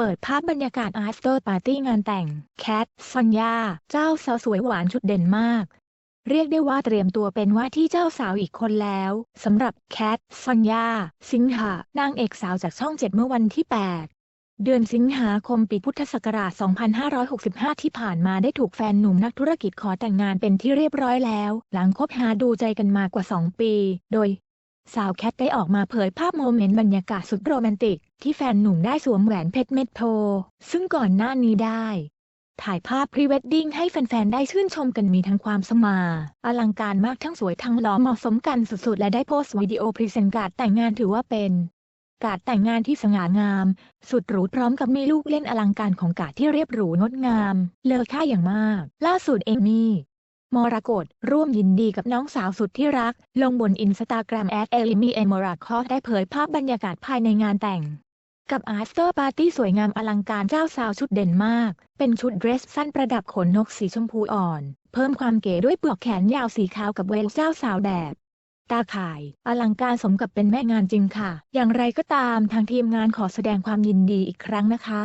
เปิดภาพบรรยากาศ after party งานแต่ง แคทซอนยา เจ้าสาวสวยหวานชุดเด่นมาก เรียกได้ว่าเตรียมตัวเป็นว่าที่เจ้าสาวอีกคนแล้วสำหรับแคทซอนยา สิงหานางเอกสาวจากช่อง7เมื่อวันที่ 8 เดือนสิงหาคมปีพุทธศักราช 2565 ที่ผ่านมาได้ถูกแฟนหนุ่มนักธุรกิจขอแต่งงานเป็นที่เรียบร้อยแล้ว หลังคบหาดูใจกันมากว่า 2 ปี โดย สาวแคทได้ออกมาเผยภาพโมเมนต์บรรยากาศสุดโรแมนติก ที่แฟนหนุ่มได้สวมแหวนเพชรเม็ดโทซึ่งก่อนหน้านี้ได้ ถ่ายภาพพรีเวดดิ้งให้แฟนๆ ได้ชื่นชมกันมีทั้งความสมา อลังการมากทั้งสวยทั้งหล่อเหมาะสมกันสุดๆ และได้โพสต์วิดีโอพรีเซนต์การดแต่งงานถือว่าเป็น การดแต่งงานที่สง่างาม สุดหรูพร้อมกับมีลูกเล่นอลังการของการดที่เรียบหรูงดงาม เลอค่าอย่างมาก ล่าสุดเอมี่ มรกตร่วมยินดีกับน้องสาวสุดที่รัก ลงบนอินสตาแกรมแอดเอลิมีเอมราคอได้เผยภาพบรรยากาศภายในงานแต่ง กับ after party สวยงามอลังการเจ้าสาวชุดเด่นมาก เป็นชุดเดรสสั้นประดับขนนกสีชมพูอ่อน เพิ่มความเก๋ด้วยเปลือกแขนยาวสีขาวกับเวลเจ้าสาวแดบตาข่าย อลังการสมกับเป็นแม่งานจริงค่ะ อย่างไรก็ตามทางทีมงานขอแสดงความยินดีอีกครั้งนะคะ